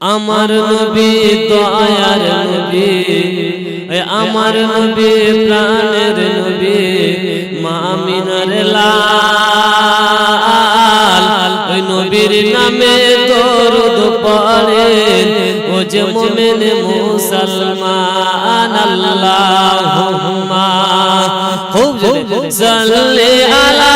আমার নবী, দয়ার নবী আমার নবী, প্রাণের নবী মামিনার লাল। ওই নবীর নামে দরুদ পড়ে, ও যে মুমিন মুসলমান, আল্লাহুম্মা। খুব সাল্লি আলা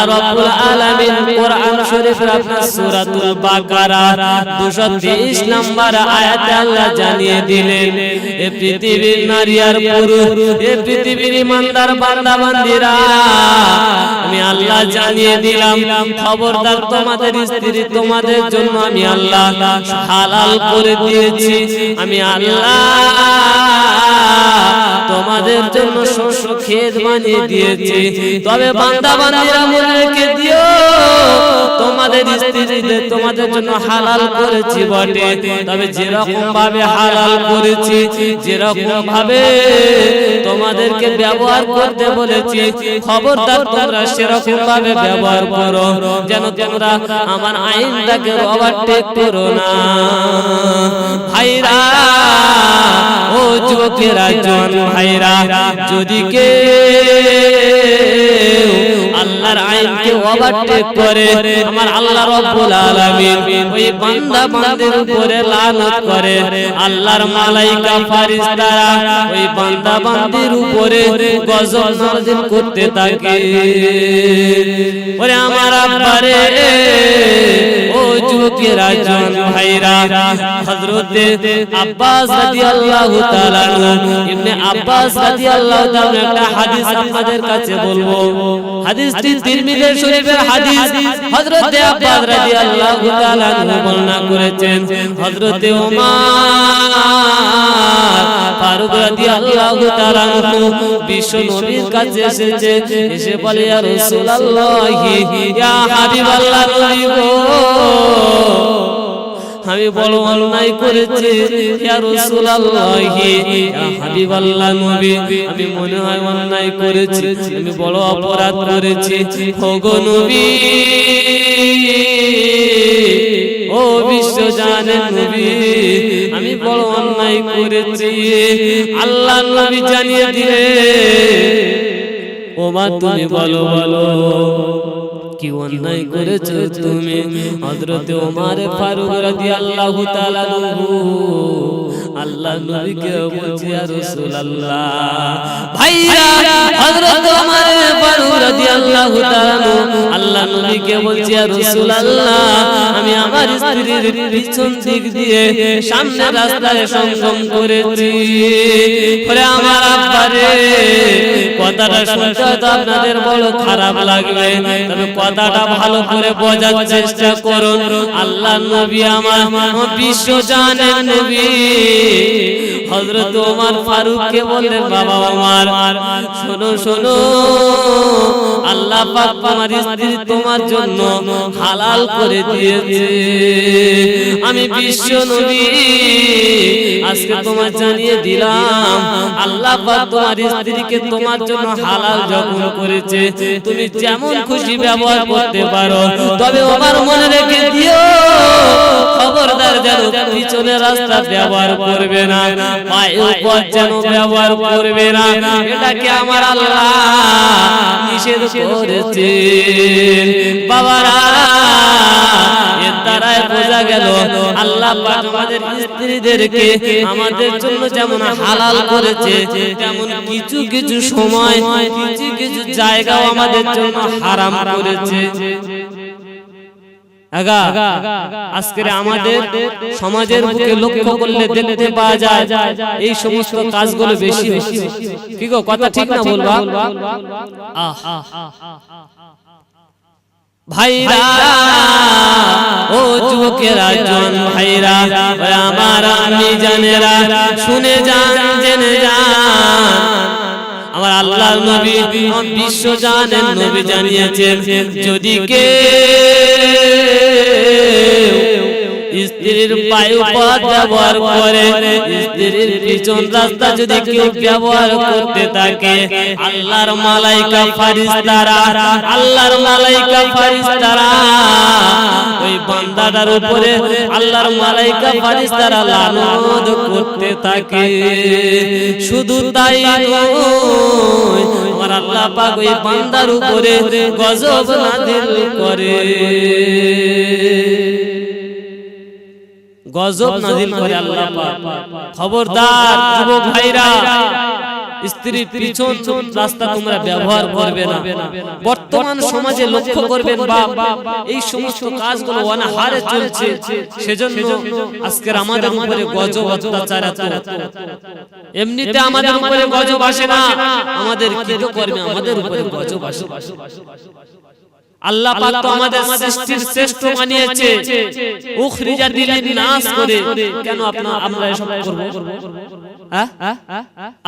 আল্লাহ রাব্বুল আলামিন কোরআন শরীফের আপনার সূরাতুল বাকারা 230 নম্বর আয়াতে আল্লাহ জানিয়ে দিলেন, এ পৃথিবীর নারী আর পুরুষ, এ পৃথিবীর ইমানদার বান্দা বান্দিরা আমি আল্লাহ জানিয়ে দিলাম, খবরদার তোমাদের স্ত্রী তোমাদের জন্য আমি আল্লাহ হালাল করে দিয়েছি, আমি আল্লাহ তোমাদের জন্য শস্য ক্ষেত বানিয়ে দিয়েছি। তবে বান্দা বান্দিরা মনে দিও। তোমাদের স্ত্রীদের তোমাদের জন্য হালাল করেছি বটে। তবে যেরকম ভাবে হালাল করেছি যেরকম ভাবে তোমাদেরকে ব্যবহার করতে বলেছি, খবরদার তোমরা সেরকম ভাবে ব্যবহার করো, যেন তোমরা আমার আইনটাকে ওভারটেক করো না। ভাইরা, ও যুবকেরা জন ভাইরা, যদি কে আল্লাহর আইনকে ওভারটেক করে, আমার আল্লাহ রাব্বুল আলামিন ওই বান্দা বান্দির উপরে লানত করে। আল্লাহর মালাইকা ফেরেশতারা ওই বান্দা বান্দির উপরে গজব নাযিল করতে থাকে। ওরে আমার আব্বারে ও যুবকেরা, জন ভাইরা, হযরতে আব্বাস রাদিয়াল্লাহু তাআলা ইবনে আব্বাস রাদিয়াল্লাহু তাআলা একটা হাদিস আপনাদের কাছে বলব। হাদিসটি তিরমিজি শরীফের হাদিস হযরত আব্বাস রাদিয়াল্লাহু তাআলা বর্ণনা করেছেন। হযরত ওমর ফারুক রাদিয়াল্লাহু তাআলা বিশ্ব নবীর কাছে এসেছে। এসে বলে, ইয়া রাসূলুল্লাহ, ইয়া হাবিবাল্লাহ, নবী গো। আমি বড় অন্যায় করেছি আমি মনে হয় অন্যায় করেছি, আমি বড় অপরাধ করেছি। ওগো নবী, ও বিশ্ব জানেন আমি বড় অন্যায় করেছি। আল্লাহ নবী জানিয়ে দিলে ও মা তুমি বলো বলো। কি অন্যায় করেছ তুমি? হজরতে ওমর ফারুক তাআলা নহু আল্লাহ নবীকে বলছি, ইয়া ভাইরা হযরত ওমর ফারুক রাদিয়াল্লাহু তাআলা আল্লাহ নবীকে বলছি, ইয়া আমি আমার স্ত্রীর পিছন দিক দিয়ে সামনে রাস্তায় করেছি। আমার আব্বারে কথাটা শুনতে আপনাদের বড় খারাপ লাগবে, তবে কথাটা ভালো করে বোঝার চেষ্টা করুন। আল্লাহ নবী আমার বিশ্ব জানেন নবী। হযরত ফারুক কে বললেন, বাবা ওমর, শোনো শোনো আল্লাহ পাক তোমার স্ত্রী তোমার জন্য হালাল করে দিয়েছে। আমি বিশ্ব নবী, আজকে তোমার জানিয়ে দিলাম, আল্লাহ পাক তোমার স্ত্রীকে তোমার জন্য হালাল যখন করেছে। তুমি যেমন খুশি ব্যবহার করতে পারো, তবে আমার মনে রেখে দিও, খবরদার যেন পিছনে রাস্তা ব্যবহার করবে না পায়ে উপর যেন ব্যবহার করবে না। এটাকে আমার আল্লাহ নিষেধ করেছে। বাবারা দ্বারাই বোঝা গেল, আল্লাহ আমাদের স্ত্রীদেরকে আমাদের জন্য যেমন হালাল করেছে, তেমন কিছু কিছু সময়, কিছু কিছু জায়গাও আমাদের জন্য হারাম করেছে। আজকের আমাদের সমাজের বুকে লক্ষ্য করলে দেখতে পাওয়া যায় এই সমস্ত কাজগুলো বেশি হচ্ছে কি গো কথা ঠিক না বলবা? ভাইরা ও যুবকেরা জন ভাইরা আমার আমি জানেরা শুনে যান জেনে যান। আমার আল্লাহ নবী বিশ্ব জানেন নবী জানিয়েছেন যদি কে স্ত্রীর পায়ু ব্যবহার করে, স্ত্রীর পিছন রাস্তা যদি কেউ ব্যবহার করতে থাকে, আল্লাহর মালাইকা ফারিস্তারা আল্লাহর মালাইকা ফারিস্তারা ওই বান্দাটার উপরে আল্লাহর মালাইকা ফারিস্তারা লানত করতে থাকে। শুধু তাই নয়, আমার আল্লাহ পাক ওই বান্দার উপরে গজব নাযিল করে। গজব নাজিল করে আল্লাহ পাক। খবরদার যুবক ভাইরা স্ত্রীর পিছন রাস্তা তোমরা ব্যবহার করবে না। বর্তমান সমাজে লক্ষ্য করবেন বা এই সমস্ত কাজগুলো অনাহারে চলছে। সেজন্য আজকের আমাদের উপরে গজব অত্যাচার এমনিতে আমাদের উপরে গজব আসে না। আমাদের কৃতকর্মে আমাদের উপরে গজব আসে। আল্লাহ পাক তো আমাদের সৃষ্টির শ্রেষ্ঠ বানিয়েছে। উখরিজা দিলেন নাশ করে। কেন আমরা এসব করব?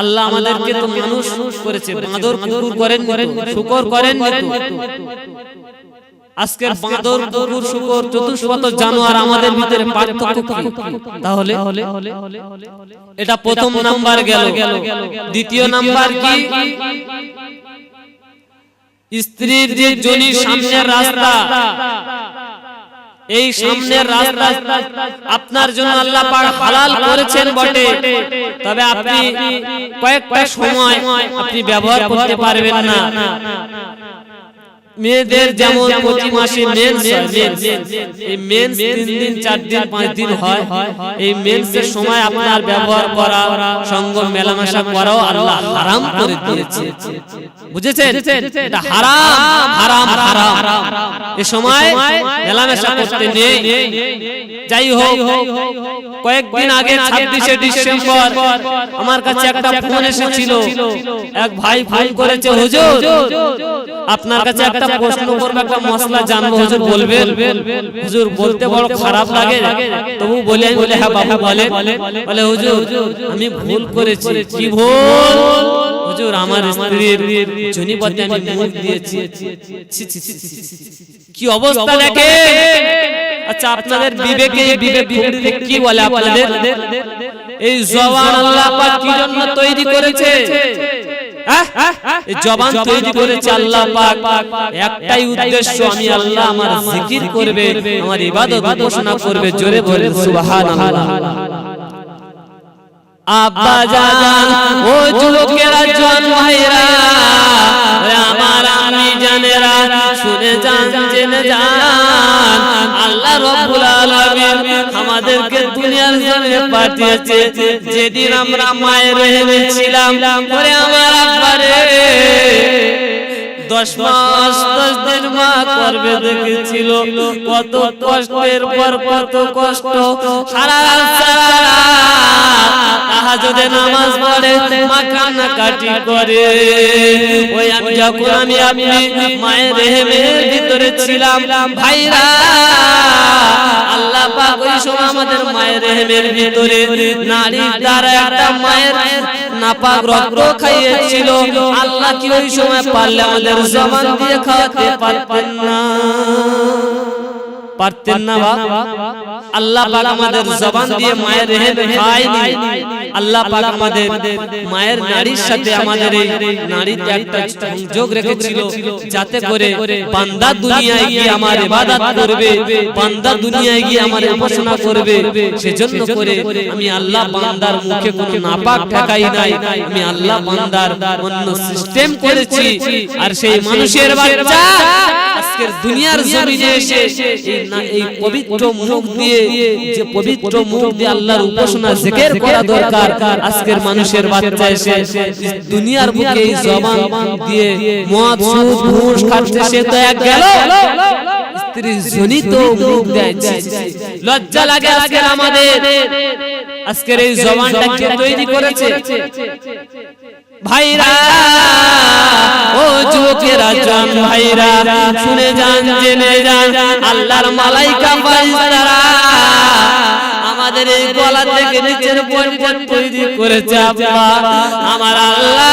আল্লাহ আমাদেরকে তো মানুষ করেছে। বাঁদর কুকুর করেন শুকর করেন আজকের বাঁদর কুকুর শুকর চতুষ্পদ জানোয়ার আমাদের ভিতরে পার্থক্য কি? তাহলে? এটা প্রথম নাম্বার গেল। দ্বিতীয় নাম্বার কি? স্ত্রীর যে জনি সামনের রাস্তা এই সামনের রাস্তা আপনার জন্য আল্লাহ পাক হালাল করেছেন বটে। তবে আপনি কয়েকটা সময় আপনি ব্যবহার করতে পারবেন না। মেয়েদের যেমন প্রতি মাসে মেন্স এই মেন্স তিন দিন চার দিন পাঁচ দিন হয়। এই মেন্সের সময় আপনার ব্যবহার করা সঙ্গ মেলামেশা করাও আল্লাহ হারাম করে দিয়েছে। বুঝেছেন? এটা হারাম হারাম হারাম এই সময় মেলামেশা করতে নেই। যাই হোক কয়েকদিন আগে ছাব্বিশে ডিসেম্বর আমার কাছে একটা ফোন এসেছিল। এক ভাই ফোন করেছে হুজুর আপনার কাছে একটা প্রশ্ন করব, একটা মশলা জানব, হুজুর বলবেন হুজুর বলতে বড় খারাপ লাগে। তবু বলে আমি বলে হ্যাঁ বাবু, বলে। বলে, হুজুর, আমি ভুল করেছি। কি ভুল? হুজুর, আমার স্ত্রীর জনিপথে আমি মুখ দিয়েছি। কি অবস্থা দেখে আচ্ছা আপনাদের বিবেকে, বিবেক বুদ্ধিতে কি বলে আপনাদের? এই জবান আল্লাহ পাক কি জন্য তৈরি করেছে? জবান তৈরি করেছে আল্লাহ পাক। একটাই উদ্দেশ্য আমি আল্লাহ আমার জিকির করবে আমার ইবাদত ঘোষণা করবে জোরে বলে সুবহানাল্লাহ। আব্বা জান ও যুবকেরা জন ভাইরা আমার আমি জানেরা শুনে যান জেনে যান। আল্লাহ রব্বুল আলামিন আমাদেরকে দুনিয়ার জন্য পাঠিয়েছে। যেদিন আমরা মায়ের রেহেমে ছিলাম আমার আব্বারে। দশ মাস, দশ দিন মা করবে দেখেছিল। কত কষ্টের পর কত কষ্ট। সারা তাহাজুদে নামাজ পড়ে মা কান্নাকাটি করে। ওই আমি যখন আমি আপনি মায়ের রেহেমের ভিতরে ছিলাম, ভাইরা, আল্লাহ পাক ওই সময় আমাদের মায়ের রেহেমের ভিতরে নারীর দ্বারা একটা মায়ের নাপাক রক্ত খাইয়েছিল। আল্লাহ কি ওই সময় পারলে আমাদের জবান দিয়ে খাওয়াতে পারতেন না? পারতেন না বাপ। আল্লাহ পাক আমাদের জবান দিয়ে মায়ের রেহেম খায়নি আল্লাহ পাক আমাদের মায়ের নারীর সাথে আমাদের নারীর একটা সংযোগ রেখেছিল যাতে করে বান্দা দুনিয়ায় গিয়ে আমার ইবাদত করবে, বান্দা দুনিয়ায় গিয়ে আমার উপাসনা করবে। সেজন্য করে আমি আল্লাহ বান্দার মুখে কোনো নাপাক ঠেকাই নাই। আমি আল্লাহ বান্দার অন্য সিস্টেম করেছি। আর সেই মানুষের বাচ্চা আজকের দুনিয়ার জমিনে এসে না এই পবিত্র মুখ দিয়ে যে পবিত্র মুখ দিয়ে আল্লাহর উপাসনা জিকির করা দরকার আজকের মানুষের বাচ্চা এসে দুনিয়ার বুকে এই জবান দিয়ে মদ সুদ ঘুষ খাচ্ছে সে তো এক গেল। স্ত্রী জনিত মুখ দেয়। লজ্জা লাগে আজকের আমাদের। আজকের এই জবানটা কে তৈরি করেছে? ভাইরা, ও ভাইরা, শুনে যান যান, আল্লাহর মালাইকা আমাদের এই গলা থেকে নিচের তৈরি করেছে আল্লাহ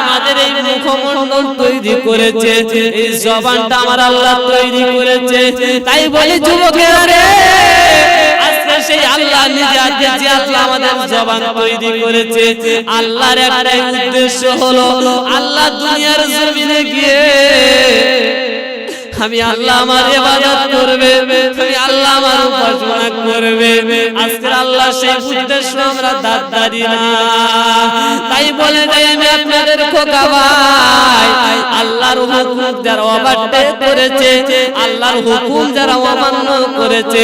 আমাদের এই মুখমণ্ডল তৈরি করেছে, এই জবানটা আমার আল্লাহ তৈরি করেছে। তাই বলি যুবকেরা সেই আল্লাহ নিজে আজকে আল্লাহ আমাদের জবান তৈরি করেছে। আল্লাহর একটাই উদ্দেশ্য হলো, আল্লাহ দুনিয়ার জমিনে গিয়ে আমি আল্লাহ আমার ইবাদত করবে। আমি আল্লাহ আমার উপাসনা করবে। আজকে আল্লাহ সেই উদ্দেশ্য আমরা দাদারি না। তাই বলে যাই আমি আপনাদের খোকা ভাই। আল্লাহর হুকুম যারা অবাধ্য করেছে আল্লাহর হুকুম যারা অমান্য করেছে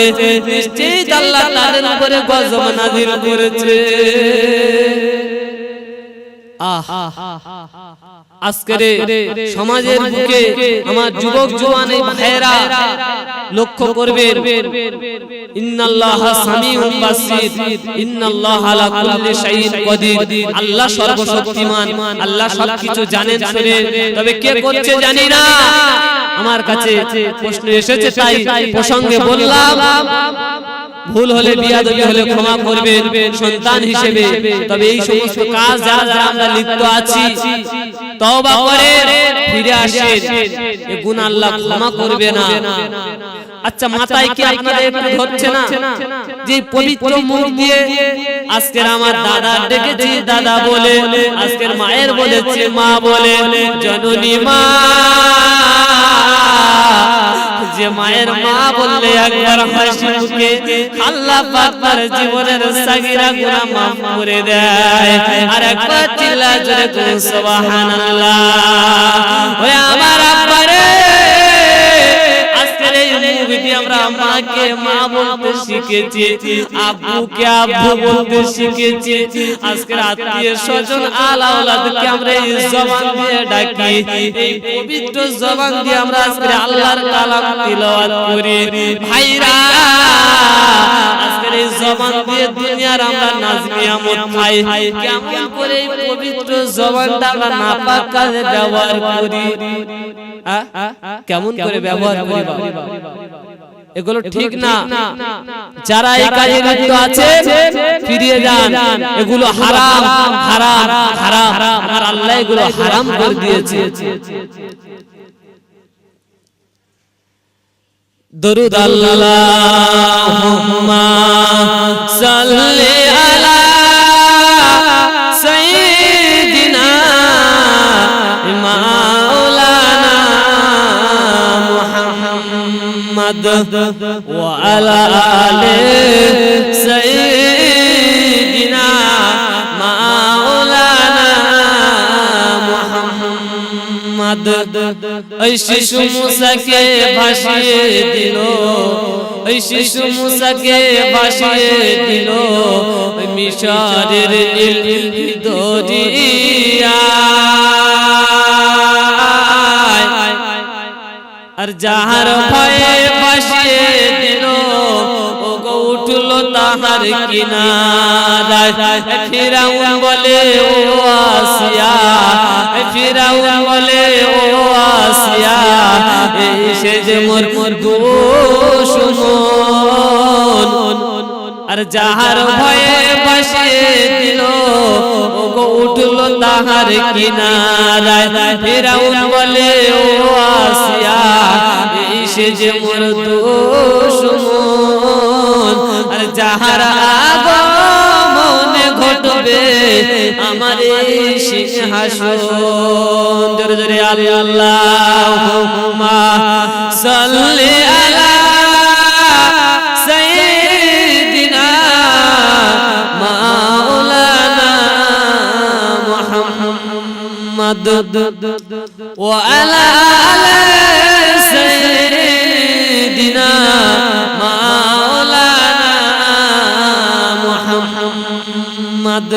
নিশ্চয়ই আল্লাহ তাদের উপরে গজব নাজিল করেছে। আহ আজকের সমাজের বুকে আমার যুবক জওয়ান এই ভাইয়েরা লক্ষ্য করবেন ইন্নাল্লাহ সামিউন বাসির। ইন্নাল্লাহ আলা কুল্লি শাইইন কদির। আল্লাহ সর্বশক্তিমান। আল্লাহ সবকিছু জানেন শোনেন তবে কে করছে জানি না। আমার কাছে প্রশ্ন এসেছে তাই প্রসঙ্গে বললাম ভুল হলে বিয়াদবি হলে ক্ষমা করবেন, সন্তান হিসেবে। তবে এই সমস্ত কাজ যারা যারা আমরা লিপ্ত আছি, তওবা করে ফিরে আসেন। এ গুনাহ আল্লাহ ক্ষমা করবে না। আচ্ছা মাথায় কি আপনাদের একটু ধরছে না? যে পবিত্র মুখ দিয়ে আজকের আমার দাদা ডেকেছি, দাদা বলে, আজকের মায়ের বলেছে, মা বলে, জননী মা। যে মায়ের মা বললে একবার হাসি মুখে আল্লাহ পাক তার জীবনের সাগিরা গুনাহ মাফ করে দেয়। আর একবার চিল্লা জোরে কোন সুবহানাল্লাহ। ওই আমার আব্বারে মা বলতে আব্বুকে আব্বু বলতে আত্মীয় স্বজন আমরা এই জবান দিয়ে ডাকি পবিত্র জবান দিয়ে আমরা আজকে আল্লাহর কালাম করি। ভাইরা দুনিয়ার আমরা কেমন করে ব্যবহার করি? কেমন করে ব্যবহার করি বাবা? এগুলো ঠিক না। যারা এই কাজে লিপ্ত আছে ফিরিয়ে যান এগুলো হারাম হারাম হারাম আর আল্লাহ এগুলো হারাম করে দিয়েছে। দরুদ আল্লাহুম্মা শিশু মুসাকে ভাসিয়ে দিল। ওই শিশু মুসাকে ভাসিয়ে দিল। মিশরের আর যাহার ভয়ে ভাসিয়ে দিল ও গো উঠল তাহার কিনারায়। ফিরাউন বলে, ও আসিয়া ফিরাউন বলে, ও আসিয়া এসে যে মোর দুশ্মন আর যাহার ভয়ে ভাসিয়ে দিল উঠল তাহার কিনারায়। ফিরাউন বলে, ও আসিয়া এসে যে মোর দুশ্মন আর যাহার আমার সিংহাসন। জোরে জোরে আলে আল্লাহুম্মা সাল্লি আলা সাইয়্যিদিনা মাওলানা মুহাম্মদ ওয়া আলা আলি সাইয়্যিদিনা মাওলানা মুহাম্মদ